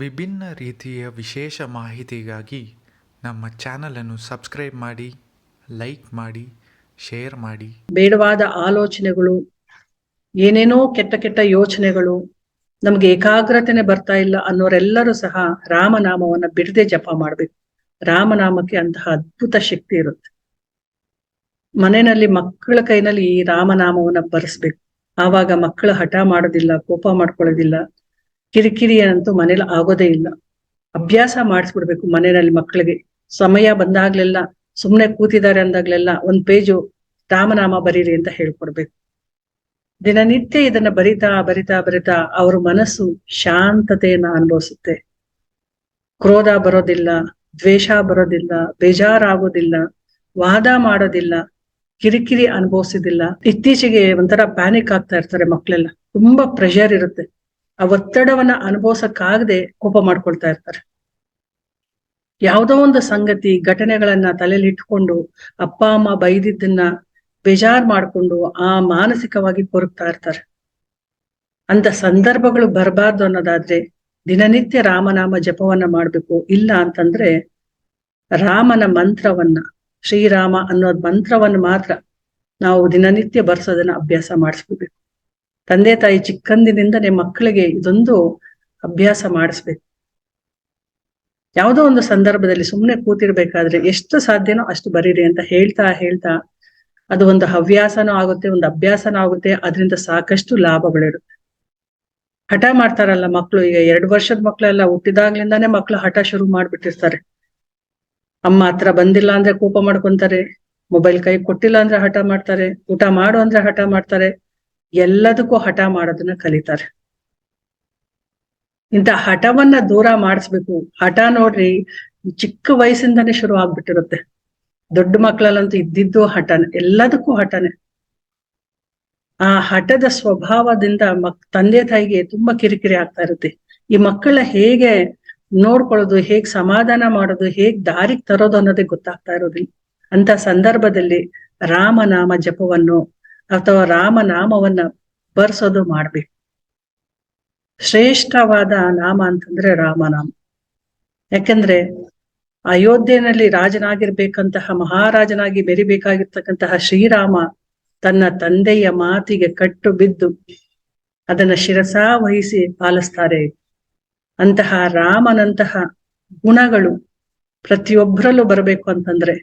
ವಿಭಿನ್ನ ರೀತಿಯ ವಿಶೇಷ ಮಾಹಿತಿಗಾಗಿ ನಮ್ಮ ಚಾನಲನ್ನು ಸಬ್ಸ್ಕ್ರೈಬ್ ಮಾಡಿ ಲೈಕ್ ಮಾಡಿ ಶೇರ್ ಮಾಡಿ. ಬೇಡವಾದ ಆಲೋಚನೆಗಳು, ಏನೇನೋ ಕೆಟ್ಟ ಕೆಟ್ಟ ಯೋಚನೆಗಳು ನಮ್ಗೆ ಏಕಾಗ್ರತೆನೆ ಬರ್ತಾ ಇಲ್ಲ ಅನ್ನೋರೆಲ್ಲರೂ ಸಹ ರಾಮನಾಮವನ್ನ ಬಿಡದೆ ಜಪ ಮಾಡಬೇಕು. ರಾಮನಾಮಕ್ಕೆ ಅಂತಹ ಅದ್ಭುತ ಶಕ್ತಿ ಇರುತ್ತೆ. ಮನೆಯಲ್ಲಿ ಮಕ್ಕಳ ಕೈನಲ್ಲಿ ಈ ರಾಮನಾಮವನ್ನ ಬರೆಸ್ಬೇಕು. ಆವಾಗ ಮಕ್ಕಳು ಹಠ ಮಾಡೋದಿಲ್ಲ, ಕೋಪ ಮಾಡ್ಕೊಳ್ಳೋದಿಲ್ಲ ಕಿರಿಕಿರಿ ಅಂತೂ ಮನೇಲಿ ಆಗೋದೇ ಇಲ್ಲ. ಅಭ್ಯಾಸ ಮಾಡಿಸ್ಬಿಡ್ಬೇಕು ಮನೆಯಲ್ಲಿ ಮಕ್ಕಳಿಗೆ. ಸಮಯ ಬಂದಾಗ್ಲೆಲ್ಲ ಸುಮ್ಮನೆ ಕೂತಿದ್ದಾರೆ ಅಂದಾಗ್ಲೆಲ್ಲ ಒಂದ್ ಪೇಜು ರಾಮನಾಮ ಬರೀರಿ ಅಂತ ಹೇಳ್ಕೊಡ್ಬೇಕು. ದಿನನಿತ್ಯ ಇದನ್ನ ಬರಿತಾ ಬರಿತಾ ಬರಿತಾ ಅವ್ರ ಮನಸ್ಸು ಶಾಂತತೆಯನ್ನ ಅನುಭವಿಸುತ್ತೆ. ಕ್ರೋಧ ಬರೋದಿಲ್ಲ, ದ್ವೇಷ ಬರೋದಿಲ್ಲ, ಬೇಜಾರಾಗೋದಿಲ್ಲ, ವಾದ ಮಾಡೋದಿಲ್ಲ, ಕಿರಿಕಿರಿ ಅನುಭವಿಸೋದಿಲ್ಲ. ಇತ್ತೀಚೆಗೆ ಒಂಥರ ಪ್ಯಾನಿಕ್ ಆಗ್ತಾ ಇರ್ತಾರೆ ಮಕ್ಕಳೆಲ್ಲ. ತುಂಬಾ ಪ್ರೆಷರ್ ಇರುತ್ತೆ. ಆ ಒತ್ತಡವನ್ನ ಅನುಭವಿಸಕ್ಕಾಗದೆ ಕೋಪ ಮಾಡ್ಕೊಳ್ತಾ ಇರ್ತಾರೆ. ಯಾವುದೋ ಒಂದು ಸಂಗತಿ, ಘಟನೆಗಳನ್ನ ತಲೆಯಲ್ಲಿ ಇಟ್ಕೊಂಡು ಅಪ್ಪ, ಅಮ್ಮ ಬೈದಿದ್ದನ್ನ ಬೇಜಾರ್ ಮಾಡ್ಕೊಂಡು ಆ ಮಾನಸಿಕವಾಗಿ ಕೊರಗ್ತಾ ಇರ್ತಾರೆ. ಅಂತ ಸಂದರ್ಭಗಳು ಬರಬಾರ್ದು ಅನ್ನೋದಾದ್ರೆ ದಿನನಿತ್ಯ ರಾಮನಾಮ ಜಪವನ್ನ ಮಾಡ್ಬೇಕು. ಇಲ್ಲ ಅಂತಂದ್ರೆ ರಾಮನ ಮಂತ್ರವನ್ನ, ಶ್ರೀರಾಮ ಅನ್ನೋದ್ ಮಂತ್ರವನ್ನ ಮಾತ್ರ ನಾವು ದಿನನಿತ್ಯ ಬರ್ಸೋದನ್ನ ಅಭ್ಯಾಸ ಮಾಡಿಸ್ಕೋಬೇಕು. ತಂದೆ ತಾಯಿ ಚಿಕ್ಕಂದಿನಿಂದಲೇ ಮಕ್ಕಳಿಗೆ ಇದೊಂದು ಅಭ್ಯಾಸ ಮಾಡಿಸ್ಬೇಕು. ಯಾವುದೋ ಒಂದು ಸಂದರ್ಭದಲ್ಲಿ ಸುಮ್ಮನೆ ಕೂತಿರ್ಬೇಕಾದ್ರೆ ಎಷ್ಟು ಸಾಧ್ಯನೋ ಅಷ್ಟು ಬರೀರಿ ಅಂತ ಹೇಳ್ತಾ ಹೇಳ್ತಾ ಅದು ಒಂದು ಹವ್ಯಾಸನೂ ಆಗುತ್ತೆ, ಒಂದು ಅಭ್ಯಾಸನೂ ಆಗುತ್ತೆ, ಅದರಿಂದ ಸಾಕಷ್ಟು ಲಾಭಗಳಿರುತ್ತೆ ಹಠ ಮಾಡ್ತಾರಲ್ಲ ಮಕ್ಕಳು ಈಗ ಎರಡು ವರ್ಷದ ಮಕ್ಕಳೆಲ್ಲ ಹುಟ್ಟಿದಾಗ್ಲಿಂದಾನೇ ಮಕ್ಕಳು ಹಠ ಶುರು ಮಾಡ್ಬಿಟ್ಟಿರ್ತಾರೆ. ಅಮ್ಮ ಹತ್ರ ಬಂದಿಲ್ಲ ಅಂದ್ರೆ ಕೋಪ ಮಾಡ್ಕೊಂತಾರೆ, ಮೊಬೈಲ್ ಕೈ ಕೊಟ್ಟಿಲ್ಲ ಅಂದ್ರೆ ಹಠ ಮಾಡ್ತಾರೆ, ಊಟ ಮಾಡು ಅಂದ್ರೆ ಹಠ ಮಾಡ್ತಾರೆ ಎಲ್ಲದಕ್ಕೂ ಹಠ ಮಾಡೋದನ್ನ ಕಲಿತಾರೆ. ಇಂಥ ಹಠವನ್ನ ದೂರ ಮಾಡಿಸ್ಬೇಕು. ಹಠ ನೋಡ್ರಿ, ಚಿಕ್ಕ ವಯಸ್ಸಿಂದಾನೇ ಶುರು ಆಗ್ಬಿಟ್ಟಿರುತ್ತೆ. ದೊಡ್ಡ ಮಕ್ಕಳಲ್ಲಂತೂ ಇದ್ದಿದ್ದು ಹಠನೆ, ಎಲ್ಲದಕ್ಕೂ ಹಠನೆ. ಆ ಹಠದ ಸ್ವಭಾವದಿಂದ ಮಕ್, ತಂದೆ ತಾಯಿಗೆ ತುಂಬಾ ಕಿರಿಕಿರಿ ಆಗ್ತಾ ಇರುತ್ತೆ. ಈ ಮಕ್ಕಳ ಹೇಗೆ ನೋಡ್ಕೊಳ್ಳೋದು, ಹೇಗ್ ಸಮಾಧಾನ ಮಾಡೋದು, ಹೇಗ್ ದಾರಿಗೆ ತರೋದು ಅನ್ನೋದೇ ಗೊತ್ತಾಗ್ತಾ ಇರೋದಿಲ್ಲ. ಅಂತ ಸಂದರ್ಭದಲ್ಲಿ ರಾಮನಾಮ ಜಪವನ್ನು ಅಥವಾ ರಾಮನಾಮವನ್ನ ಬರ್ಸೋದು ಮಾಡ್ಬೇಕು. ಶ್ರೇಷ್ಠವಾದ ನಾಮ ಅಂತಂದ್ರೆ ರಾಮನಾಮ ಯಾಕಂದ್ರೆ ಅಯೋಧ್ಯೆಯಲ್ಲಿ ರಾಜನಾಗಿರ್ಬೇಕಂತಹ, ಮಹಾರಾಜನಾಗಿ ಬೆರಿಬೇಕಾಗಿರ್ತಕ್ಕಂತಹ ಶ್ರೀರಾಮ ತನ್ನ ತಂದೆಯ ಮಾತಿಗೆ ಕಟ್ಟು ಬಿದ್ದು ಅದನ್ನ ಶಿರಸಾ ವಹಿಸಿ ಪಾಲಿಸ್ತಾರೆ. ಅಂತಹ ರಾಮನಂತಹ ಗುಣಗಳು ಪ್ರತಿಯೊಬ್ಬರಲ್ಲೂ ಬರಬೇಕು ಅಂತಂದ್ರೆ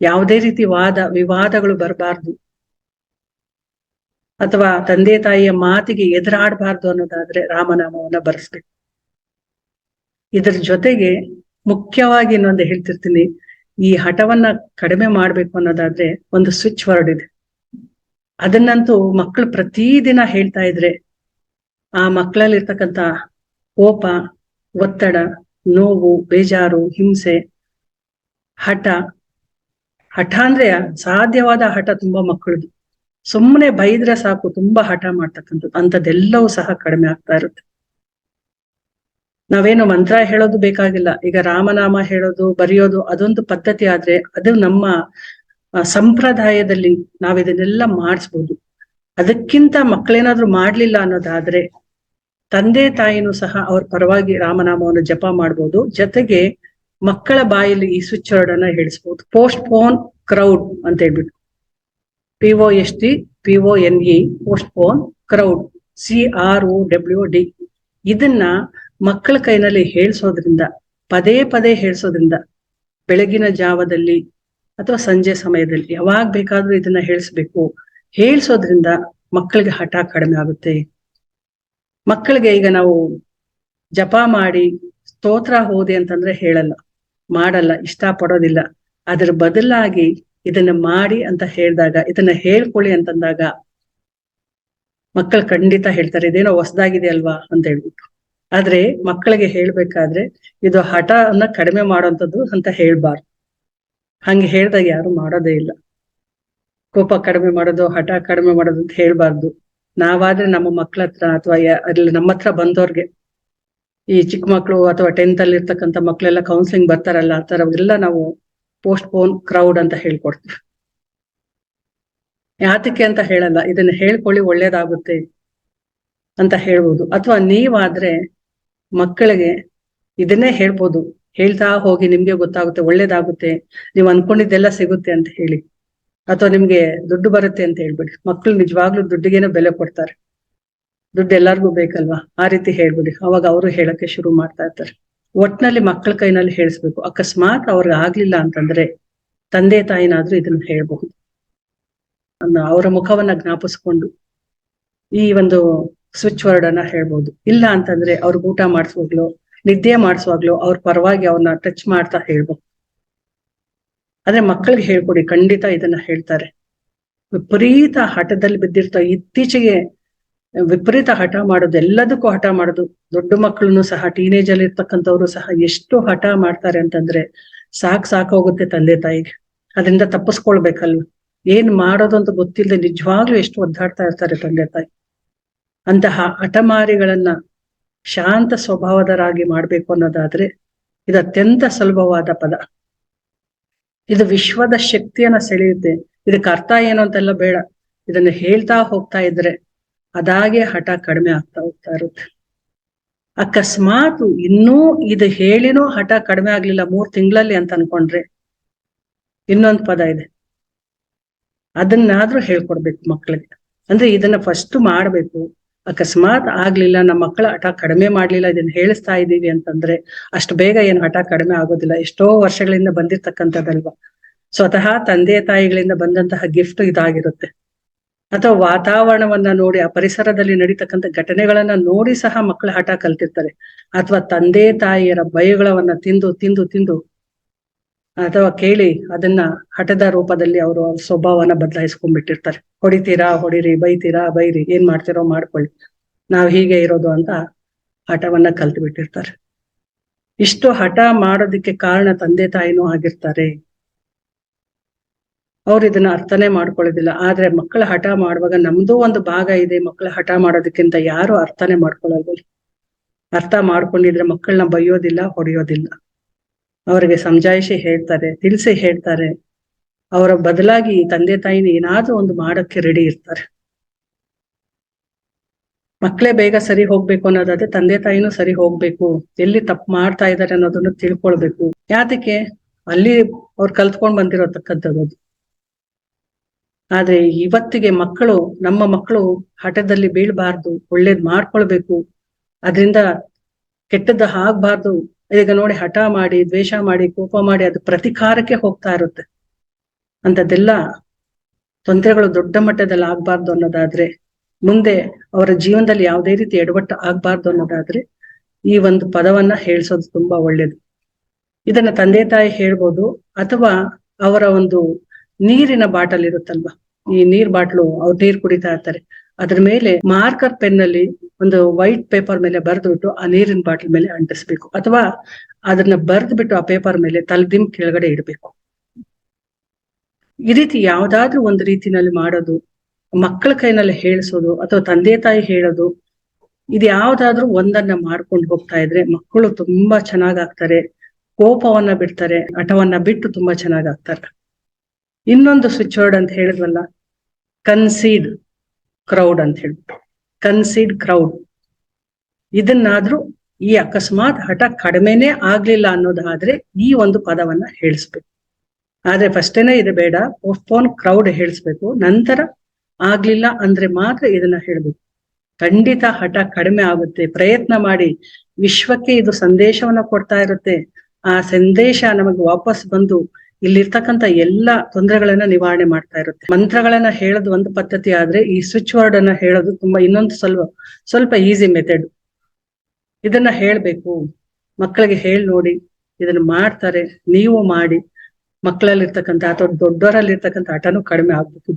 ಯಾವುದೇ ರೀತಿ ವಾದ ವಿವಾದಗಳು ಬರಬಾರ್ದು. ಅಥವಾ ತಂದೆ ತಾಯಿಯ ಮಾತಿಗೆ ಎದುರಾಡಬಾರ್ದು ಅನ್ನೋದಾದ್ರೆ ರಾಮನಾಮವನ್ನ ಬರೆಸ್ಬೇಕು. ಇದ್ರ ಜೊತೆಗೆ ಮುಖ್ಯವಾಗಿ ಇನ್ನೊಂದು ಹೇಳ್ತಿರ್ತೀನಿ, ಈ ಹಠವನ್ನ ಕಡಿಮೆ ಮಾಡ್ಬೇಕು ಅನ್ನೋದಾದ್ರೆ ಒಂದು ಸ್ವಿಚ್ ವರ್ಡ್ ಇದೆ. ಅದನ್ನಂತೂ ಮಕ್ಕಳು ಪ್ರತಿದಿನ ಹೇಳ್ತಾ ಇದ್ರೆ, ಆ ಮಕ್ಕಳಲ್ಲಿರ್ತಕ್ಕಂಥ ಕೋಪ, ಒತ್ತಡ, ನೋವು, ಬೇಜಾರು, ಹಿಂಸೆ, ಹಠ ಹಠ ಅಂದ್ರೆ ಸಾಧ್ಯವಾದ ಹಠ ತುಂಬಾ ಮಕ್ಕಳದು ಸುಮ್ಮನೆ ಬೈದ್ರೆ ಸಾಕು, ತುಂಬಾ ಹಠ ಮಾಡ್ತಕ್ಕಂಥದ್ದು. ಅಂಥದ್ದೆಲ್ಲವೂ ಸಹ ಕಡಿಮೆ ಆಗ್ತಾ ಇರುತ್ತೆ. ನಾವೇನು ಮಂತ್ರ ಹೇಳೋದು ಬೇಕಾಗಿಲ್ಲ. ಈಗ ರಾಮನಾಮ ಹೇಳೋದು, ಬರೆಯೋದು, ಅದೊಂದು ಪದ್ಧತಿ ಆದ್ರೆ ಅದು ನಮ್ಮ ಸಂಪ್ರದಾಯದಲ್ಲಿ ನಾವ್ ಇದನ್ನೆಲ್ಲ ಮಾಡಿಸ್ಬೋದು. ಅದಕ್ಕಿಂತ ಮಕ್ಕಳೇನಾದ್ರೂ ಮಾಡ್ಲಿಲ್ಲ ಅನ್ನೋದಾದ್ರೆ, ತಂದೆ ತಾಯಿನೂ ಸಹ ಅವ್ರ ಪರವಾಗಿ ರಾಮನಾಮವನ್ನು ಜಪ ಮಾಡ್ಬೋದು. ಜೊತೆಗೆ ಮಕ್ಕಳ ಬಾಯಲ್ಲಿ ಈ ಸ್ವಿಚ್ ವರ್ಡ್ ಅನ್ನ ಹೇಳಿಸ್ಬೋದು. ಪೋಸ್ಟ್ ಪೋನ್ ಕ್ರೌಡ್ ಅಂತ ಹೇಳ್ಬಿಟ್ಟು P O S T P O N E postpone crowd C R O W D ಇದನ್ನ ಮಕ್ಕಳ ಕೈನಲ್ಲಿ ಹೇಳ್ಸೋದ್ರಿಂದ, ಪದೇ ಪದೇ ಹೇಳ್ಸೋದ್ರಿಂದ, ಬೆಳಗಿನ ಜಾವದಲ್ಲಿ ಅಥವಾ ಸಂಜೆ ಸಮಯದಲ್ಲಿ ಯಾವಾಗ ಬೇಕಾದ್ರೂ ಇದನ್ನ ಹೇಳಿಸ್ಬೇಕು. ಹೇಳ್ಸೋದ್ರಿಂದ ಮಕ್ಕಳಿಗೆ ಹಠ ಕಡಿಮೆ ಆಗುತ್ತೆ. ಮಕ್ಕಳಿಗೆ ಈಗ ನಾವು ಜಪ ಮಾಡಿ ಸ್ತೋತ್ರ ಹೋದೆ ಅಂತಂದ್ರೆ ಹೇಳಲ್ಲ, ಮಾಡಲ್ಲ ಇಷ್ಟ ಪಡೋದಿಲ್ಲ ಅದ್ರ ಬದಲಾಗಿ ಇದನ್ನ ಮಾಡಿ ಅಂತ ಹೇಳಿದಾಗ, ಇದನ್ನ ಹೇಳ್ಕೊಳ್ಳಿ ಅಂತಂದಾಗ ಮಕ್ಕಳು ಖಂಡಿತ ಹೇಳ್ತಾರೆ, ಇದೇನೋ ಹೊಸದಾಗಿದೆ ಅಲ್ವಾ ಅಂತ ಹೇಳ್ಬಿಟ್ಟು. ಆದ್ರೆ ಮಕ್ಕಳಿಗೆ ಹೇಳ್ಬೇಕಾದ್ರೆ, ಇದು ಹಠ ಅನ್ನ ಕಡಿಮೆ ಮಾಡೋಂಥದ್ದು ಅಂತ ಹೇಳ್ಬಾರ್ದು. ಹಂಗೆ ಹೇಳ್ದಾಗ ಯಾರು ಮಾಡೋದೇ ಇಲ್ಲ. ಕೋಪ ಕಡಿಮೆ ಮಾಡೋದು, ಹಠ ಕಡಿಮೆ ಮಾಡೋದು ಅಂತ ಹೇಳ್ಬಾರ್ದು. ನಾವಾದ್ರೆ ನಮ್ಮ ಮಕ್ಳ ಹತ್ರ ಅಥವಾ ಅಲ್ಲಿ ನಮ್ಮ ಹತ್ರ ಬಂದವ್ರಿಗೆ ಈ ಚಿಕ್ಕ ಮಕ್ಕಳು ಅಥವಾ ಟೆಂತ್ ಅಲ್ಲಿ ಇರ್ತಕ್ಕಂಥ ಮಕ್ಕಳೆಲ್ಲ ಕೌನ್ಸಿಲಿಂಗ್ ಬರ್ತಾರಲ್ಲ, ಆ ತರ ಎಲ್ಲ ನಾವು ಪೋಸ್ಟ್ ಪೋನ್ ಕ್ರೌಡ್ ಅಂತ ಹೇಳ್ಕೊಡ್ತೀವಿ. ಯಾತಕ್ಕೆ ಅಂತ ಹೇಳಲ್ಲ, ಇದನ್ನ ಹೇಳ್ಕೊಳ್ಳಿ ಒಳ್ಳೇದಾಗುತ್ತೆ ಅಂತ ಹೇಳ್ಬೋದು. ಅಥವಾ ನೀವಾದ್ರೆ ಮಕ್ಕಳಿಗೆ ಇದನ್ನೇ ಹೇಳ್ಬೋದು. ಹೇಳ್ತಾ ಹೋಗಿ ನಿಮ್ಗೆ ಗೊತ್ತಾಗುತ್ತೆ, ಒಳ್ಳೇದಾಗುತ್ತೆ, ನೀವು ಅನ್ಕೊಂಡಿದ್ದೆಲ್ಲ ಸಿಗುತ್ತೆ ಅಂತ ಹೇಳಿ. ಅಥವಾ ನಿಮ್ಗೆ ದುಡ್ಡು ಬರುತ್ತೆ ಅಂತ ಹೇಳ್ಬಿಡಿ. ಮಕ್ಕಳು ನಿಜವಾಗ್ಲೂ ದುಡ್ಡಿಗೇನೋ ಬೆಲೆ ಕೊಡ್ತಾರೆ. ದುಡ್ಡು ಎಲ್ಲಾರ್ಗೂ ಬೇಕಲ್ವಾ? ಆ ರೀತಿ ಹೇಳ್ಬಿಡಿ. ಅವಾಗ ಅವರು ಹೇಳಕ್ಕೆ ಶುರು ಮಾಡ್ತಾ ಇರ್ತಾರೆ. ಒಟ್ನಲ್ಲಿ ಮಕ್ಕಳ ಕೈನಲ್ಲಿ ಹೇಳಿಸ್ಬೇಕು. ಅಕಸ್ಮಾತ್ ಅವ್ರಿಗೆ ಆಗ್ಲಿಲ್ಲ ಅಂತಂದ್ರೆ ತಂದೆ ತಾಯಿನಾದ್ರೂ ಇದನ್ನ ಹೇಳ್ಬಹುದು. ಅವರ ಮುಖವನ್ನ ಜ್ಞಾಪಿಸ್ಕೊಂಡು ಈ ಒಂದು ಸ್ವಿಚ್ ವರ್ಡ್ ಅನ್ನ ಹೇಳ್ಬೋದು ಇಲ್ಲ ಅಂತಂದ್ರೆ ಅವ್ರಿಗೆ ಊಟ ಮಾಡಿಸುವಾಗ್ಲೋ, ನಿದ್ದೆ ಮಾಡಿಸುವಾಗ್ಲೋ ಅವ್ರ ಪರವಾಗಿ ಅವ್ರನ್ನ ಟಚ್ ಮಾಡ್ತಾ ಹೇಳ್ಬೋದು ಆದ್ರೆ ಮಕ್ಕಳಿಗೆ ಹೇಳ್ಕೊಡಿ, ಖಂಡಿತ ಇದನ್ನ ಹೇಳ್ತಾರೆ. ವಿಪರೀತ ಹಠದಲ್ಲಿ ಬಿದ್ದಿರ್ತಾವ ಇತ್ತೀಚೆಗೆ ವಿಪರೀತ ಹಠ ಮಾಡೋದು, ಎಲ್ಲದಕ್ಕೂ ಹಠ ಮಾಡೋದು. ದೊಡ್ಡ ಮಕ್ಕಳನ್ನು ಸಹ ಟೀನೇಜ್ ಅಲ್ಲಿ ಇರ್ತಕ್ಕಂಥವ್ರು ಸಹ ಎಷ್ಟು ಹಠ ಮಾಡ್ತಾರೆ ಅಂತಂದ್ರೆ, ಸಾಕ್ ಸಾಕ್ ಹೋಗುತ್ತೆ ತಂದೆ ತಾಯಿಗೆ. ಅದರಿಂದ ತಪ್ಪಿಸ್ಕೊಳ್ಬೇಕಲ್ವ? ಏನ್ ಮಾಡೋದು ಅಂತ ಗೊತ್ತಿಲ್ಲದೆ ನಿಜವಾಗ್ಲೂ ಎಷ್ಟು ಒದ್ದಾಡ್ತಾ ಇರ್ತಾರೆ ತಂದೆ ತಾಯಿ. ಅಂತಹ ಹಠಮಾರಿಗಳನ್ನ ಶಾಂತ ಸ್ವಭಾವದರಾಗಿ ಮಾಡ್ಬೇಕು ಅನ್ನೋದಾದ್ರೆ, ಇದು ಅತ್ಯಂತ ಸುಲಭವಾದ ಪದ. ಇದು ವಿಶ್ವದ ಶಕ್ತಿಯನ್ನ ಸೆಳೆಯುತ್ತೆ. ಇದಕ್ಕೆ ಅರ್ಥ ಏನು ಅಂತೆಲ್ಲ ಬೇಡ. ಇದನ್ನ ಹೇಳ್ತಾ ಹೋಗ್ತಾ ಇದ್ರೆ ಅದಾಗೆ ಹಠ ಕಡಿಮೆ ಆಗ್ತಾ ಹೋಗ್ತಾ ಇರುತ್ತೆ. ಅಕಸ್ಮಾತ್ ಇನ್ನೂ ಇದು ಹೇಳಿನೂ ಹಠ ಕಡಿಮೆ ಆಗ್ಲಿಲ್ಲ, ಮೂರ್ ತಿಂಗಳಲ್ಲಿ ಅಂತ ಅನ್ಕೊಂಡ್ರೆ ಇನ್ನೊಂದು ಪದ ಇದೆ. ಅದನ್ನಾದ್ರೂ ಹೇಳ್ಕೊಡ್ಬೇಕು ಮಕ್ಕಳಿಗೆ ಅಂದ್ರೆ ಇದನ್ನ ಫಸ್ಟ್ ಮಾಡ್ಬೇಕು. ಅಕಸ್ಮಾತ್ ಆಗ್ಲಿಲ್ಲ ನಮ್ಮ ಮಕ್ಕಳ ಹಠ ಕಡಿಮೆ ಮಾಡ್ಲಿಲ್ಲ, ಇದನ್ನ ಹೇಳಿಸ್ತಾ ಇದೀವಿ ಅಂತಂದ್ರೆ ಅಷ್ಟು ಬೇಗ ಏನ್ ಹಠ ಕಡಿಮೆ ಆಗೋದಿಲ್ಲ. ಎಷ್ಟೋ ವರ್ಷಗಳಿಂದ ಬಂದಿರ್ತಕ್ಕಂಥದ್ದಲ್ವಾ. ಸ್ವತಃ ತಂದೆ ತಾಯಿಗಳಿಂದ ಬಂದಂತಹ ಗಿಫ್ಟ್ ಇದಾಗಿರುತ್ತೆ. ಅಥವಾ ವಾತಾವರಣವನ್ನ ನೋಡಿ, ಆ ಪರಿಸರದಲ್ಲಿ ನಡೀತಕ್ಕಂಥ ಘಟನೆಗಳನ್ನ ನೋಡಿ ಸಹ ಮಕ್ಕಳ ಹಠ ಕಲ್ತಿರ್ತಾರೆ. ಅಥವಾ ತಂದೆ, ತಾಯಿಯರ ಭಯಗಳವನ್ನ ತಿಂದು ತಿಂದು ತಿಂದು, ಅಥವಾ ಕೇಳಿ ಅದನ್ನ ಹಠದ ರೂಪದಲ್ಲಿ ಅವರು ಸ್ವಭಾವನ ಬದಲಾಯಿಸ್ಕೊಂಡ್ಬಿಟ್ಟಿರ್ತಾರೆ. ಹೊಡಿತೀರಾ, ಹೊಡಿರಿ, ಬೈತೀರಾ, ಬೈರಿ, ಏನ್ ಮಾಡ್ತಿರೋ ಮಾಡ್ಕೊಳ್ಳಿ. ನಾವ್ ಹೀಗೆ ಇರೋದು ಅಂತ ಹಠವನ್ನ ಕಲ್ತು ಬಿಟ್ಟಿರ್ತಾರೆ ಇಷ್ಟು ಹಠ ಮಾಡೋದಿಕ್ಕೆ ಕಾರಣ ತಂದೆ, ತಾಯಿನೂ ಆಗಿರ್ತಾರೆ. ಅವ್ರು ಇದನ್ನ ಅರ್ಥನೇ ಮಾಡ್ಕೊಳ್ಳೋದಿಲ್ಲ. ಆದ್ರೆ ಮಕ್ಕಳ ಹಠ ಮಾಡುವಾಗ ನಮ್ದು ಒಂದು ಭಾಗ ಇದೆ ಮಕ್ಕಳ ಹಠ ಮಾಡೋದಕ್ಕಿಂತ ಯಾರು ಅರ್ಥನೇ ಮಾಡ್ಕೊಳ್ಳೋದಿಲ್ಲ. ಅರ್ಥ ಮಾಡ್ಕೊಂಡಿದ್ರೆ ಮಕ್ಕಳನ್ನ ಬೈಯೋದಿಲ್ಲ ಹೊಡೆಯೋದಿಲ್ಲ. ಅವರಿಗೆ ಸಂಜಾಯಿಸಿ ಹೇಳ್ತಾರೆ, ತಿಳಿಸಿ ಹೇಳ್ತಾರೆ. ಅವರ ಬದಲಾಗಿ ತಂದೆ ತಾಯಿನ ಏನಾದ್ರೂ ಒಂದು ಮಾಡಕ್ಕೆ ರೆಡಿ ಇರ್ತಾರೆ. ಮಕ್ಕಳೇ ಬೇಗ ಸರಿ ಹೋಗ್ಬೇಕು ಅನ್ನೋದಾದ್ರೆ ತಂದೆ ತಾಯಿನೂ ಸರಿ ಹೋಗ್ಬೇಕು. ಎಲ್ಲಿ ತಪ್ಪು ಮಾಡ್ತಾ ಇದ್ದಾರೆ ಅನ್ನೋದನ್ನು ತಿಳ್ಕೊಳ್ಬೇಕು. ಯಾತಕ್ಕೆ? ಅಲ್ಲಿ ಅವ್ರು ಕಲ್ತ್ಕೊಂಡ್ ಬಂದಿರತಕ್ಕಂಥದ್ದು ಆದ್ರೆ ಇವತ್ತಿಗೆ ಮಕ್ಕಳು, ನಮ್ಮ ಮಕ್ಕಳು ಹಠದಲ್ಲಿ ಬೀಳ್ಬಾರ್ದು, ಒಳ್ಳೇದ್ ಮಾಡ್ಕೊಳ್ಬೇಕು. ಅದರಿಂದ ಕೆಟ್ಟದ್ದ ಆಗ್ಬಾರ್ದು. ಈಗ ನೋಡಿ ಹಠ ಮಾಡಿ, ದ್ವೇಷ ಮಾಡಿ, ಕೋಪ ಮಾಡಿ ಅದು ಪ್ರತಿಕಾರಕ್ಕೆ ಹೋಗ್ತಾ ಇರುತ್ತೆ. ಅಂತದೆಲ್ಲ ತೊಂದರೆಗಳು ದೊಡ್ಡ ಮಟ್ಟದಲ್ಲಿ ಆಗ್ಬಾರ್ದು ಅನ್ನೋದಾದ್ರೆ, ಮುಂದೆ ಅವರ ಜೀವನದಲ್ಲಿ ಯಾವುದೇ ರೀತಿ ಎಡವಟ್ಟು ಆಗ್ಬಾರ್ದು ಅನ್ನೋದಾದ್ರೆ ಈ ಒಂದು ಪದವನ್ನ ಹೇಳ್ಸೋದು ತುಂಬಾ ಒಳ್ಳೇದು. ಇದನ್ನ ತಂದೆ ತಾಯಿ ಹೇಳ್ಬೋದು, ಅಥವಾ ಅವರ ಒಂದು ನೀರಿನ ಬಾಟಲ್ ಇರುತ್ತಲ್ವಾ? ಈ ನೀರ್ ಬಾಟ್ಲು ಅವ್ರು ನೀರ್ ಕುಡಿತಾ ಇರ್ತಾರೆ. ಅದ್ರ ಮೇಲೆ ಮಾರ್ಕರ್ ಪೆನ್ ಅಲ್ಲಿ ಒಂದು ವೈಟ್ ಪೇಪರ್ ಮೇಲೆ ಬರೆದ್ಬಿಟ್ಟು ಆ ನೀರಿನ ಬಾಟಲ್ ಮೇಲೆ ಅಂಟಿಸ್ಬೇಕು. ಅಥವಾ ಅದನ್ನ ಬರೆದ್ಬಿಟ್ಟು ಆ ಪೇಪರ್ ಮೇಲೆ ತಲೆದಿಮ್ ಕೆಳಗಡೆ ಇಡಬೇಕು. ಈ ರೀತಿ ಯಾವ್ದಾದ್ರೂ ಒಂದು ರೀತಿನಲ್ಲಿ ಮಾಡೋದು ಮಕ್ಕಳ ಕೈನಲ್ಲಿ ಹೇಳಿಸೋದು ಅಥವಾ ತಂದೆ ತಾಯಿ ಹೇಳೋದು, ಇದು ಯಾವ್ದಾದ್ರೂ ಒಂದನ್ನ ಮಾಡ್ಕೊಂಡು ಹೋಗ್ತಾ ಇದ್ರೆ ಮಕ್ಕಳು ತುಂಬಾ ಚೆನ್ನಾಗಾಗ್ತಾರೆ ಕೋಪವನ್ನ ಬಿಡ್ತಾರೆ, ಹಠವನ್ನ ಬಿಟ್ಟು ತುಂಬಾ ಚೆನ್ನಾಗಾಗ್ತಾರೆ ಇನ್ನೊಂದು ಸ್ವಿಚ್ ವರ್ಡ್ ಅಂತ ಹೇಳಿದ್ವಲ್ಲ ಕನ್ಸೀಡ್ ಕ್ರೌಡ್ ಅಂತ ಹೇಳ್ಬಿಟ್ಟು ಕನ್ಸೀಡ್ ಕ್ರೌಡ್ ಇದನ್ನಾದ್ರೂ ಈ ಅಕಸ್ಮಾತ್ ಹಠ ಕಡಿಮೆನೇ ಆಗ್ಲಿಲ್ಲ ಅನ್ನೋದಾದ್ರೆ ಈ ಒಂದು ಪದವನ್ನ ಹೇಳಿಸ್ಬೇಕು. ಆದ್ರೆ ಫಸ್ಟೇನೆ ಇದು ಬೇಡ ಪೋಸ್ಟ್ಪೋನ್ ಕ್ರೌಡ್ ಹೇಳಿಸ್ಬೇಕು. ನಂತರ ಆಗ್ಲಿಲ್ಲ ಅಂದ್ರೆ ಮಾತ್ರ ಇದನ್ನ ಹೇಳ್ಬೇಕು. ಖಂಡಿತ ಹಠ ಕಡಿಮೆ ಆಗುತ್ತೆ. ಪ್ರಯತ್ನ ಮಾಡಿ. ವಿಶ್ವಕ್ಕೆ ಇದು ಸಂದೇಶವನ್ನ ಕೊಡ್ತಾ ಇರುತ್ತೆ. ಆ ಸಂದೇಶ ನಮಗೆ ವಾಪಸ್ ಬಂದು ಇಲ್ಲಿರ್ತಕ್ಕಂಥ ಎಲ್ಲಾ ತೊಂದರೆಗಳನ್ನ ನಿವಾರಣೆ ಮಾಡ್ತಾ ಇರುತ್ತೆ. ಮಂತ್ರಗಳನ್ನ ಹೇಳೋದು ಒಂದು ಪದ್ಧತಿ ಆದ್ರೆ ಈ ಸ್ವಿಚ್ ವರ್ಡ್ ಅನ್ನ ಹೇಳೋದು ತುಂಬಾ ಇನ್ನೊಂದು ಸ್ವಲ್ಪ ಸ್ವಲ್ಪ ಈಸಿ ಮೆಥಡ್ ಇದನ್ನ ಹೇಳ್ಬೇಕು. ಮಕ್ಕಳಿಗೆ ಹೇಳಿ ನೋಡಿ. ಇದನ್ನ ಮಾಡ್ತಾರೆ. ನೀವು ಮಾಡಿ. ಮಕ್ಕಳಲ್ಲಿರ್ತಕ್ಕಂಥ ಅಥವಾ ದೊಡ್ಡವರಲ್ಲಿರ್ತಕ್ಕಂಥ ಹಠನೂ ಕಡಿಮೆ ಆಗ್ಬೇಕು